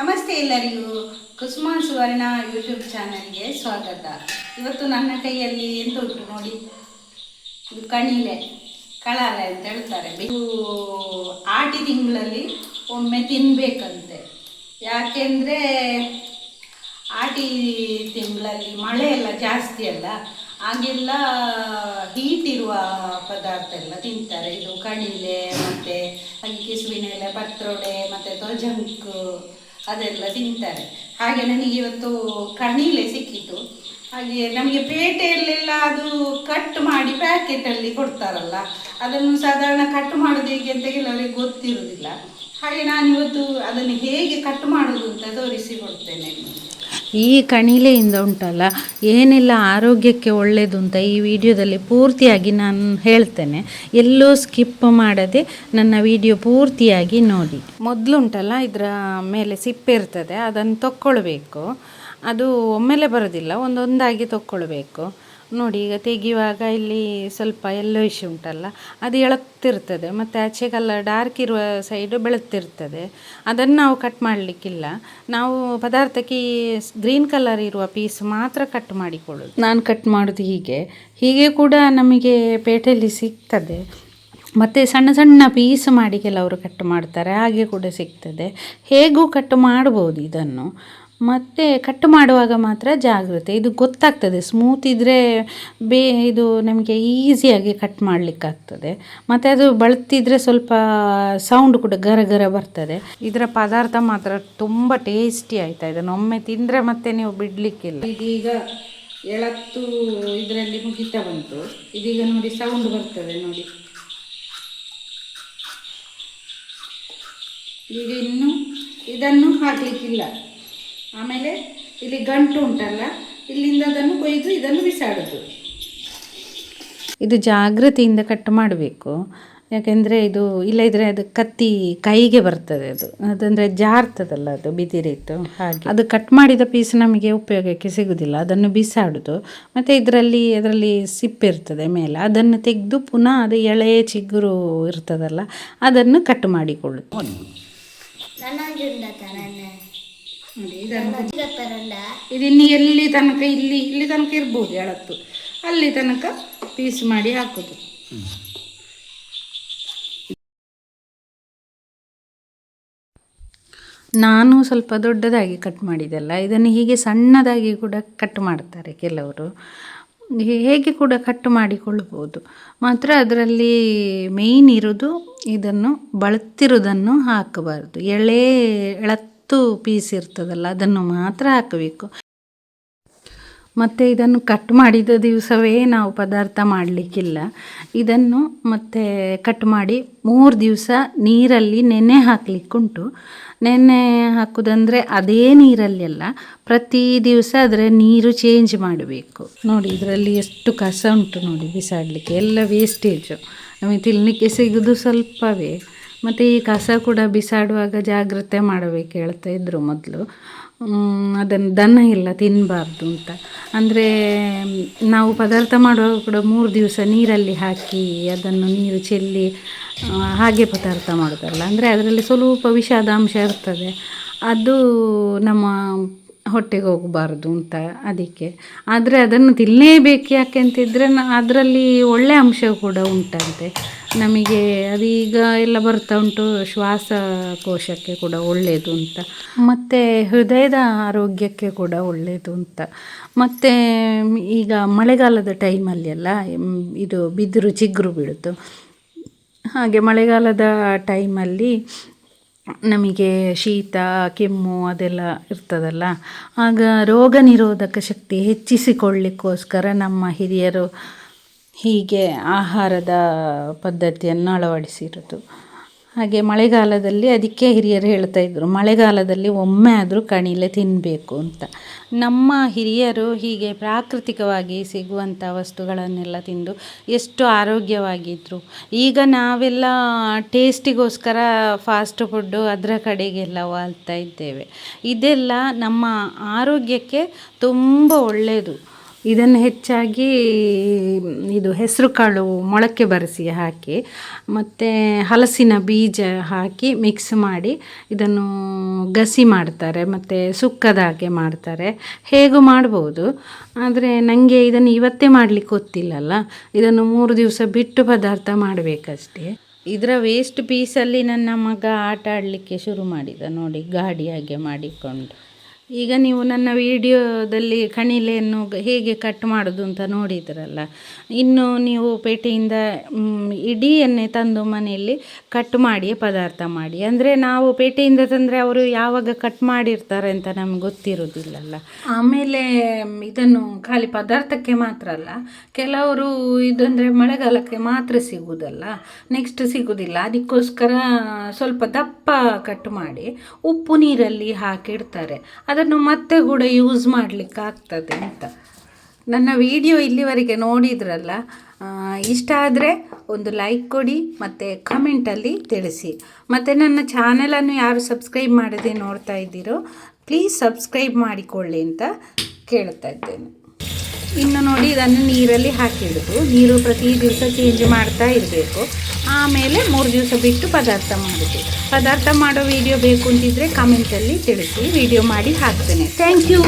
ನಮಸ್ತೆ ಎಲ್ಲರಿಗೂ. ಕುಸುಮಾ ಸುವರ್ಣ ಯೂಟ್ಯೂಬ್ ಚಾನಲ್ಗೆ ಸ್ವಾಗತ. ಇವತ್ತು ನನ್ನ ಕೈಯಲ್ಲಿ ಎಂತ ಉಂಟು ನೋಡಿ? ಇದು ಕಣಿಲೆ ಕಳಾಲೆ ಅಂತ ಹೇಳ್ತಾರೆ. ಇದು ಆಟಿ ತಿಂಗಳಲ್ಲಿ ಒಮ್ಮೆ ತಿನ್ನಬೇಕಂತೆ ಯಾಕೆಂದರೆ ಆಟಿ ತಿಂಗಳಲ್ಲಿ ಮಳೆ ಎಲ್ಲ ಜಾಸ್ತಿ ಅಲ್ಲ ಆಗೆಲ್ಲ ಹೀಟ್ ಇರುವ ಪದಾರ್ಥ ಎಲ್ಲ ತಿಂತಾರೆ. ಇದು ಕಣಿಲೆ ಮತ್ತು ಹಾಗೆ ಕಿಸುವಿನ ಎಲೆ ಪತ್ರೊಡೆ ಮತ್ತು ತೊಜಂಕು. ಅದೆಲ್ಲ ತಿಂತಾರೆ. ಹಾಗೆ ನನಗೆ ಇವತ್ತು ಕಣಿಲೆ ಸಿಕ್ಕಿತು. ಹಾಗೆ ನಮಗೆ ಪೇಟೆಯಲ್ಲೆಲ್ಲ ಅದು ಕಟ್ ಮಾಡಿ ಪ್ಯಾಕೆಟಲ್ಲಿ ಕೊಡ್ತಾರಲ್ಲ, ಅದನ್ನು ಸಾಧಾರಣ ಕಟ್ ಮಾಡೋದು ಹೇಗೆ ಅಂತ ಕೆಲವರಿಗೆ ಗೊತ್ತಿರುವುದಿಲ್ಲ. ಹಾಗೆ ನಾನು ಇವತ್ತು ಅದನ್ನು ಹೇಗೆ ಕಟ್ ಮಾಡೋದು ಅಂತ ತೋರಿಸಿ ಕೊಡ್ತೇನೆ ಈ ಕಣಿಲೆಯಿಂದ ಉಂಟಲ್ಲ, ಏನೆಲ್ಲ ಆರೋಗ್ಯಕ್ಕೆ ಒಳ್ಳೆಯದು ಅಂತ ಈ ವಿಡಿಯೋದಲ್ಲಿ ಪೂರ್ತಿಯಾಗಿ ನಾನು ಹೇಳ್ತೇನೆ. ಎಲ್ಲೂ ಸ್ಕಿಪ್ ಮಾಡದೆ ನನ್ನ ವಿಡಿಯೋ ಪೂರ್ತಿಯಾಗಿ ನೋಡಿ. ಮೊದಲುಂಟಲ್ಲ ಇದರ ಮೇಲೆ ಸಿಪ್ಪೆ ಇರ್ತದೆ, ಅದನ್ನು ತಕ್ಕೊಳ್ಬೇಕು. ಅದು ಒಮ್ಮೆಲೆ ಬರೋದಿಲ್ಲ, ಒಂದೊಂದಾಗಿ ತಕ್ಕೊಳ್ಬೇಕು. ನೋಡಿ, ಈಗ ತೆಗೆಯುವಾಗ ಇಲ್ಲಿ ಸ್ವಲ್ಪ ಎಲ್ಲೋ ಇಶ್ಯೂ ಉಂಟಲ್ಲ, ಅದು ಎಳಕ್ತಿರ್ತದೆ, ಮತ್ತು ಆಚೆಗೆಲ್ಲ ಡಾರ್ಕ್ ಇರುವ ಸೈಡು ಬೆಳಗ್ತಿರ್ತದೆ ಅದನ್ನು ನಾವು ಕಟ್ ಮಾಡಲಿಕ್ಕಿಲ್ಲ. ನಾವು ಪದಾರ್ಥಕ್ಕೆ ಗ್ರೀನ್ ಕಲರ್ ಇರುವ ಪೀಸ್ ಮಾತ್ರ ಕಟ್ ಮಾಡಿಕೊಳ್ಳೋದು. ನಾನು ಕಟ್ ಮಾಡೋದು ಹೀಗೆ. ಹೀಗೆ ಕೂಡ ನಮಗೆ ಪೇಟೆಯಲ್ಲಿ ಸಿಗ್ತದೆ. ಮತ್ತು ಸಣ್ಣ ಸಣ್ಣ ಪೀಸ್ ಮಾಡಿ ಕೆಲವರು ಕಟ್ ಮಾಡ್ತಾರೆ, ಹಾಗೆ ಕೂಡ ಸಿಗ್ತದೆ. ಹೇಗೂ ಕಟ್ ಮಾಡ್ಬೋದು ಇದನ್ನು. ಮತ್ತು ಕಟ್ ಮಾಡುವಾಗ ಮಾತ್ರ ಜಾಗ್ರತೆ. ಇದು ಗೊತ್ತಾಗ್ತದೆ. ಸ್ಮೂತ್ ಇದ್ದರೆ ಬೇ ಇದು ನಮಗೆ ಈಸಿಯಾಗಿ ಕಟ್ ಮಾಡಲಿಕ್ಕಾಗ್ತದೆ. ಮತ್ತು ಅದು ಬಳತಿದ್ರೆ ಸ್ವಲ್ಪ ಸೌಂಡ್ ಕೂಡ ಗರ ಗರ ಬರ್ತದೆ. ಇದರ ಪದಾರ್ಥ ಮಾತ್ರ ತುಂಬ ಟೇಸ್ಟಿ ಆಯಿತಾ ಇದನ್ನು ಒಮ್ಮೆ ತಿಂದರೆ ಮತ್ತೆ ನೀವು ಬಿಡಲಿಕ್ಕಿಲ್ಲ. ಇದೀಗ ಎಳತ್ತು ಇದರಲ್ಲಿ ಮುಗಿತಾ ಬಂತು. ಇದೀಗ ನೋಡಿ ಸೌಂಡ್ ಬರ್ತದೆ ನೋಡಿ. ಈಗ ಇನ್ನು ಇದನ್ನು ಹಾಕ್ಲಿಕ್ಕಿಲ್ಲ. ಆಮೇಲೆ ಇಲ್ಲಿ ಗಂಟು ಉಂಟಲ್ಲ ಇಲ್ಲಿಂದ ಅದನ್ನು ಕೊಯ್ದು ಇದನ್ನು ಬಿಸಾಡೋದು. ಇದು ಜಾಗೃತಿಯಿಂದ ಕಟ್ ಮಾಡಬೇಕು. ಯಾಕೆಂದರೆ ಇದು ಇಲ್ಲದಿದ್ದರೆ ಅದು ಕತ್ತಿ ಕೈಗೆ ಬರ್ತದೆ ಅದು. ಅದಂದರೆ ಜಾರ್ತದಲ್ಲ ಅದು ಬಿದಿರಿತ್ತು ಹಾಗೆ. ಅದು ಕಟ್ ಮಾಡಿದ ಪೀಸ್ ನಮಗೆ ಉಪಯೋಗಕ್ಕೆ ಸಿಗುವುದಿಲ್ಲ ಅದನ್ನು ಬಿಸಾಡೋದು. ಮತ್ತು ಇದರಲ್ಲಿ ಅದರಲ್ಲಿ ಸಿಪ್ಪೆ ಇರ್ತದೆ ಮೇಲೆ. ಅದನ್ನು ತೆಗೆದು ಪುನಃ ಅದು ಎಳೆ ಚಿಗುರು ಇರ್ತದಲ್ಲ ಅದನ್ನು ಕಟ್ ಮಾಡಿಕೊಳ್ಳೋದು. ನೋಡಿ ಇದನ್ನು ಎಲ್ಲಿ ತನಕ ಇಲ್ಲಿ ಇಲ್ಲಿ ತನಕ ಇರ್ಬೋದು ಎಳತ್ತು. ಅಲ್ಲಿ ತನಕ ಪೀಸ್ ಮಾಡಿ ಹಾಕೋದು. ನಾನು ಸ್ವಲ್ಪ ದೊಡ್ಡದಾಗಿ ಕಟ್ ಮಾಡಿದೆಲ್ಲ ಇದನ್ನು ಹೀಗೆ ಸಣ್ಣದಾಗಿ ಕೂಡ ಕಟ್ ಮಾಡ್ತಾರೆ ಕೆಲವರು. ಹೇಗೆ ಕೂಡ ಕಟ್ ಮಾಡಿಕೊಳ್ಬೋದು ಮಾತ್ರ ಅದರಲ್ಲಿ ಮೇಯ್ನ್ ಇರೋದು ಇದನ್ನು ಬಳತಿರೋದನ್ನು ಹಾಕಬಾರ್ದು. ಎಳೆ ಎಳತ್ತು ಪೀಸ್ ಇರ್ತದಲ್ಲ, ಅದನ್ನು ಮಾತ್ರ ಹಾಕಬೇಕು. ಮತ್ತು ಇದನ್ನು ಕಟ್ ಮಾಡಿದ ದಿವಸವೇ ನಾವು ಪದಾರ್ಥ ಮಾಡಲಿಕ್ಕಿಲ್ಲ. ಇದನ್ನು ಮತ್ತೆ ಕಟ್ ಮಾಡಿ ಮೂರು ದಿವಸ ನೀರಲ್ಲಿ ನೆನೆ ಹಾಕಲಿಕ್ಕುಂಟು. ನೆನೆ ಹಾಕೋದಂದರೆ ಅದೇ ನೀರಲ್ಲಿ ಅಲ್ಲ, ಪ್ರತಿ ದಿವಸ ಅದರ ನೀರು ಚೇಂಜ್ ಮಾಡಬೇಕು. ನೋಡಿ, ಇದರಲ್ಲಿ ಎಷ್ಟು ಕಸ ಉಂಟು ನೋಡಿ, ಬಿಸಾಡಲಿಕ್ಕೆ. ಎಲ್ಲ ವೇಸ್ಟೇಜು ನಮಗೆ ತಿನ್ನಲಿಕ್ಕೆ ಸಿಗೋದು ಸ್ವಲ್ಪವೇ. ಮತ್ತು ಈ ಕಸ ಕೂಡ ಬಿಸಾಡುವಾಗ ಜಾಗ್ರತೆ ಮಾಡಬೇಕು ಹೇಳ್ತಾ ಇದ್ದರು ಮೊದಲು. ಅದನ್ನು ದನ ಇಲ್ಲ ತಿನ್ನಬಾರ್ದು ಅಂತ. ಅಂದರೆ ನಾವು ಪದಾರ್ಥ ಮಾಡುವಾಗ ಕೂಡ ಮೂರು ದಿವಸ ನೀರಲ್ಲಿ ಹಾಕಿ ಅದನ್ನು ನೀರು ಚೆಲ್ಲಿ ಹಾಗೆ ಪದಾರ್ಥ ಮಾಡೋದಲ್ಲ. ಅಂದರೆ ಅದರಲ್ಲಿ ಸ್ವಲ್ಪ ವಿಷಾದಾಂಶ ಇರ್ತದೆ. ಅದು ನಮ್ಮ ಹೊಟ್ಟೆಗೆ ಹೋಗಬಾರ್ದು ಅಂತ ಅದಕ್ಕೆ. ಆದರೆ ಅದನ್ನು ತಿನ್ನಲೇಬೇಕು ಯಾಕೆ ಅಂತಿದ್ರೆ ಅದರಲ್ಲಿ ಒಳ್ಳೆಯ ಅಂಶ ಕೂಡ ಉಂಟಂತೆ. ನಮಗೆ ಅದೀಗ ಎಲ್ಲ ಬರ್ತಾ ಉಂಟು, ಶ್ವಾಸಕೋಶಕ್ಕೆ ಕೂಡ ಒಳ್ಳೆಯದು ಅಂತ. ಮತ್ತು ಹೃದಯದ ಆರೋಗ್ಯಕ್ಕೆ ಕೂಡ ಒಳ್ಳೆಯದು ಅಂತ. ಮತ್ತು ಈಗ ಮಳೆಗಾಲದ ಟೈಮಲ್ಲಿ ಎಲ್ಲ ಇದು ಬಿದಿರು ಚಿಗುರು ಬೀಳುತ್ತು ಹಾಗೆ ಮಳೆಗಾಲದ ಟೈಮಲ್ಲಿ ನಮಗೆ ಶೀತ, ಕೆಮ್ಮು ಅದೆಲ್ಲ ಇರ್ತದಲ್ಲ. ಆಗ ರೋಗ ನಿರೋಧಕ ಶಕ್ತಿ ಹೆಚ್ಚಿಸಿಕೊಳ್ಳಿಕ್ಕೋಸ್ಕರ ನಮ್ಮ ಹಿರಿಯರು ಹೀಗೆ ಆಹಾರದ ಪದ್ಧತಿಯನ್ನು ಅಳವಡಿಸಿರೋದು. ಹಾಗೆ ಮಳೆಗಾಲದಲ್ಲಿ ಅದಕ್ಕೆ ಹಿರಿಯರು ಹೇಳ್ತಾ ಇದ್ರು, ಮಳೆಗಾಲದಲ್ಲಿ ಒಮ್ಮೆ ಆದರೂ ಕಣಿಲೆ ತಿನ್ನಬೇಕು ಅಂತ. ನಮ್ಮ ಹಿರಿಯರು ಹೀಗೆ ಪ್ರಾಕೃತಿಕವಾಗಿ ಸಿಗುವಂಥ ವಸ್ತುಗಳನ್ನೆಲ್ಲ ತಿಂದು ಎಷ್ಟು ಆರೋಗ್ಯವಾಗಿದ್ದರು ಈಗ ನಾವೆಲ್ಲ ಟೇಸ್ಟಿಗೋಸ್ಕರ ಫಾಸ್ಟ್ ಫುಡ್ಡು ಅದರ ಕಡೆಗೆಲ್ಲ ವಾಲ್ತಾ ಇದ್ದೇವೆ. ಇದೆಲ್ಲ ನಮ್ಮ ಆರೋಗ್ಯಕ್ಕೆ ತುಂಬ ಒಳ್ಳೆಯದು ಇದನ್ನು ಹೆಚ್ಚಾಗಿ ಇದು ಹೆಸರು ಕಾಳು ಮೊಳಕೆ ಬರೆಸಿ ಹಾಕಿ, ಮತ್ತು ಹಲಸಿನ ಬೀಜ ಹಾಕಿ ಮಿಕ್ಸ್ ಮಾಡಿ ಇದನ್ನು ಗಸಿ ಮಾಡ್ತಾರೆ, ಮತ್ತು ಸುಕ್ಕದ ಹಾಗೆ ಮಾಡ್ತಾರೆ. ಹೇಗೂ ಮಾಡ್ಬೋದು, ಆದರೆ ನನಗೆ ಇದನ್ನು ಇವತ್ತೇ ಮಾಡಲಿಕ್ಕೆ ಗೊತ್ತಿಲ್ಲಲ್ಲ. ಇದನ್ನು ಮೂರು ದಿವಸ ಬಿಟ್ಟು ಪದಾರ್ಥ ಮಾಡಬೇಕಷ್ಟೇ. ಇದರ ವೇಸ್ಟ್ ಪೀಸಲ್ಲಿ ನನ್ನ ಮಗ ಆಟ ಆಡಲಿಕ್ಕೆ ಶುರು ಮಾಡಿದ, ನೋಡಿ ಗಾಡಿಯಾಗೆ ಮಾಡಿಕೊಂಡು. ಈಗ ನೀವು ನನ್ನ ವಿಡಿಯೋದಲ್ಲಿ ಕಣಿಲೆಯನ್ನು ಹೇಗೆ ಕಟ್ ಮಾಡೋದು ಅಂತ ನೋಡಿದ್ರಲ್ಲ, ಇನ್ನು ನೀವು ಪೇಟೆಯಿಂದ ಇಡೀ ಇಡೀಯನ್ನೇ ತಂದು ಮನೆಯಲ್ಲಿ ಕಟ್ ಮಾಡಿ ಪದಾರ್ಥ ಮಾಡಿ. ಅಂದರೆ ನಾವು ಪೇಟೆಯಿಂದ ತಂದರೆ ಅವರು ಯಾವಾಗ ಕಟ್ ಮಾಡಿರ್ತಾರೆ ಅಂತ ನಮ್ಗೆ ಗೊತ್ತಿರೋದಿಲ್ಲಲ್ಲ. ಆಮೇಲೆ ಇದನ್ನು ಖಾಲಿ ಪದಾರ್ಥಕ್ಕೆ ಮಾತ್ರ ಅಲ್ಲ, ಕೆಲವರು ಇದಂದರೆ ಮಳೆಗಾಲಕ್ಕೆ ಮಾತ್ರ ಸಿಗುವುದಲ್ಲ ನೆಕ್ಸ್ಟ್ ಸಿಗುವುದಿಲ್ಲ ಅದಕ್ಕೋಸ್ಕರ ಸ್ವಲ್ಪ ದಪ್ಪ ಕಟ್ ಮಾಡಿ ಉಪ್ಪು ನೀರಲ್ಲಿ ಹಾಕಿಡ್ತಾರೆ. ಅದನ್ನು ಮತ್ತೆ ಕೂಡ ಯೂಸ್ ಮಾಡಲಿಕ್ಕೆ ಆಗ್ತದೆ ಅಂತ. ನನ್ನ ವಿಡಿಯೋ ಇಲ್ಲಿವರೆಗೆ ನೋಡಿದ್ರಲ್ಲ ಇಷ್ಟ ಆದರೆ ಒಂದು ಲೈಕ್ ಕೊಡಿ, ಮತ್ತು ಕಮೆಂಟಲ್ಲಿ ತಿಳಿಸಿ. ಮತ್ತು ನನ್ನ ಚಾನಲನ್ನು ಯಾರು ಸಬ್ಸ್ಕ್ರೈಬ್ ಮಾಡದೆ ನೋಡ್ತಾ ಇದ್ದೀರೋ ಪ್ಲೀಸ್ ಸಬ್ಸ್ಕ್ರೈಬ್ ಮಾಡಿಕೊಳ್ಳಿ ಅಂತ ಕೇಳ್ತಾ ಇದ್ದೇನೆ. ಇನ್ನು ನೋಡಿ ಇದನ್ನು ನೀರಲ್ಲಿ ಹಾಕಿಡಿದು ನೀರು ಪ್ರತಿ ದಿವಸ ಚೇಂಜ್ ಮಾಡ್ತಾ ಇರಬೇಕು. ಆಮೇಲೆ ಮೂರು ದಿವಸ ಬಿಟ್ಟು ಪದಾರ್ಥ ಮಾಡೋದು. ಪದಾರ್ಥ ಮಾಡೋ ವಿಡಿಯೋ ಬೇಕು ಅಂತಿದ್ರೆ ಕಮೆಂಟಲ್ಲಿ ತಿಳಿಸಿ. ವಿಡಿಯೋ ಮಾಡಿ ಹಾಕ್ತೇನೆ. Thank you